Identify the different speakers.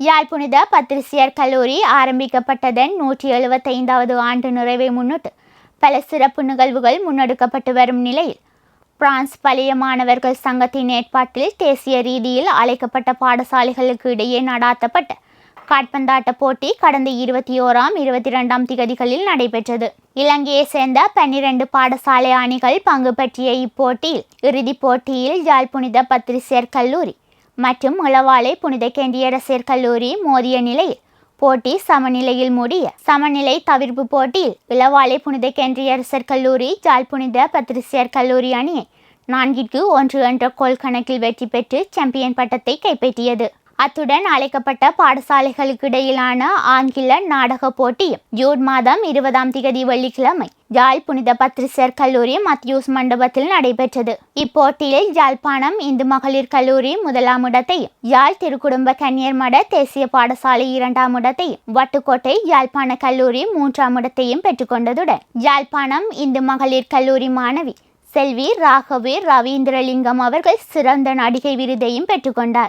Speaker 1: யாழ்ப்புனித பத்திரிசியர் கல்லூரி ஆரம்பிக்கப்பட்டதன் நூற்றி எழுபத்தைந்தாவது ஆண்டு நிறைவை முன்னிட்டு பல சிறப்பு நிகழ்வுகள் முன்னெடுக்கப்பட்டு வரும் நிலையில் பிரான்ஸ் பழைய மாணவர்கள் சங்கத்தின் ஏற்பாட்டில் தேசிய ரீதியில் அழைக்கப்பட்ட பாடசாலைகளுக்கு இடையே நடாத்தப்பட்ட காட்பந்தாட்ட போட்டி கடந்த இருபத்தி ஓராம் இருபத்தி ரெண்டாம் திகதிகளில் நடைபெற்றது. இலங்கையை சேர்ந்த பன்னிரண்டு பாடசாலை அணிகள் பங்கு பற்றிய இப்போட்டியில் இறுதிப் போட்டியில் யாழ்ப்புனித பத்திரிசியர் கல்லூரி மற்றும் இளவாலை புனித கேண்டியரசர் கல்லூரி மோதிய நிலையில் போட்டி சமநிலையில் மூடிய சமநிலை தவிர்ப்பு போட்டியில் இளவாலை புனித கேண்டியரசர் கல்லூரி ஜால் புனித பத்திரிசியர் கல்லூரி அணி நான்கிற்கு ஒன்று என்ற கோல் கணக்கில் வெற்றி பெற்று சாம்பியன் பட்டத்தை கைப்பற்றியது. அத்துடன் அழைக்கப்பட்ட பாடசாலைகளுக்கு இடையிலான ஆங்கில நாடக போட்டி ஜூன் மாதம் இருபதாம் திகதி வெள்ளிக்கிழமை யாழ் புனித பத்திரிசர் கல்லூரி மத்யூஸ் மண்டபத்தில் நடைபெற்றது. இப்போட்டியில் யாழ்ப்பாணம் இந்து மகளிர் கல்லூரி முதலாம் இடத்தையும் யாழ் திருக்குடும்ப கன்னியர் மட தேசிய பாடசாலை இரண்டாம் இடத்தையும் வட்டுக்கோட்டை யாழ்ப்பாண கல்லூரி மூன்றாம் இடத்தையும் பெற்றுக்கொண்டதுடன் யாழ்ப்பாணம் இந்து மகளிர் கல்லூரி மாணவி செல்வி ராகவி ரவீந்திரலிங்கம் அவர்கள் சிறந்த நடிகை விருதையும் பெற்றுக்கொண்டார்.